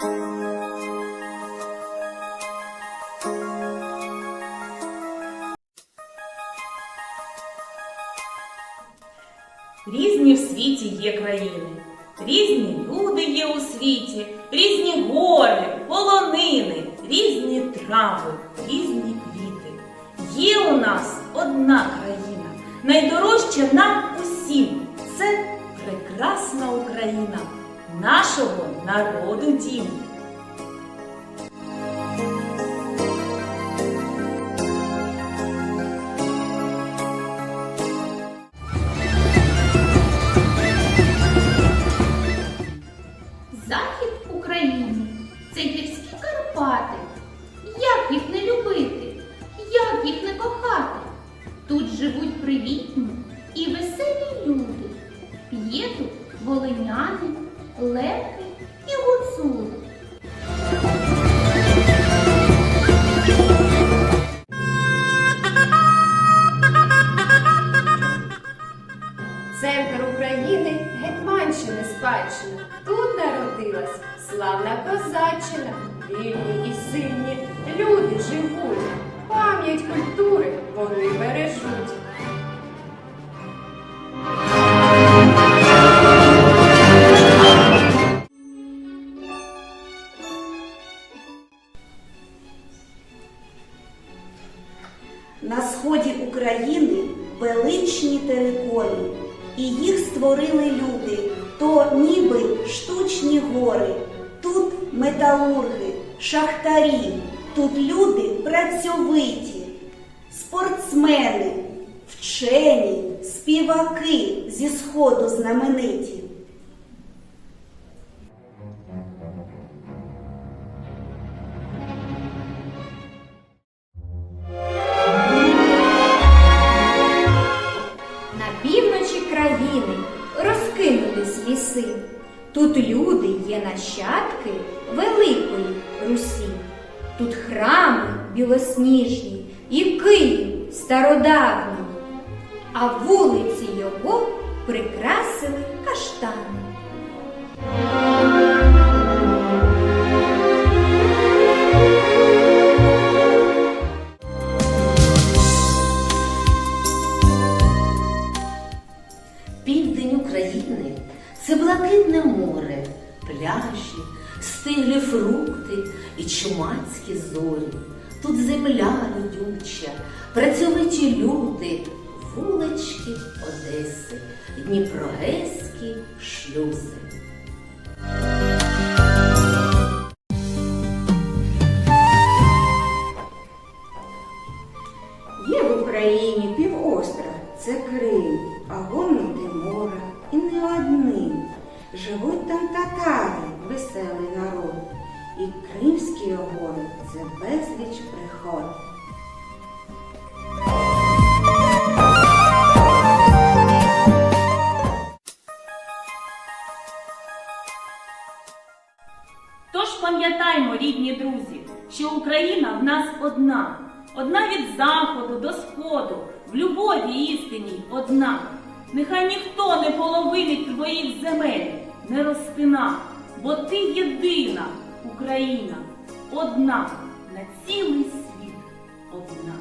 Різні в світі є країни, різні люди є у світі, різні гори, полонини, різні трави, різні квіти. Є у нас одна країна, найдорожча нам усім. Це прекрасна Україна, нашого народу дім. Захід України це гірські Карпати. Як їх не любити? Як їх не кохати? Тут живуть привітні і веселі люди. Лепи і гуцули. Центр України Гетьманщини спадщина. Тут народилась славна козаччина. Вільні і сильні люди живуть. Пам'ять культури На сході України величні терикони, і їх створили люди, то ніби штучні гори. Тут металурги, шахтарі, тут люди працьовиті, спортсмени, вчені, співаки зі сходу знамениті. Розкинулись. Тут люди є нащадки Великої Русі. Тут храми білосніжні і Київ стародавній, а вулиці його прикрасили каштани. Південь України це блакитне море, пляжі, стиглі фрукти і чумацькі зорі. Тут земля родюча, працьовиті люди, вулички Одеси, Дніпрогеські шлюзи. Є в Україні півостров, це Крим, а гомоти море і не одним. Живуть там татари, веселий народ, і Кримські гори це безліч приход. Тож пам'ятаймо, рідні друзі, що Україна в нас одна, одна від заходу до сходу, в любові істині одна. Нехай ніхто не половинить твоїх земель, не розтина, бо ти єдина Україна, одна на цілий світ одна.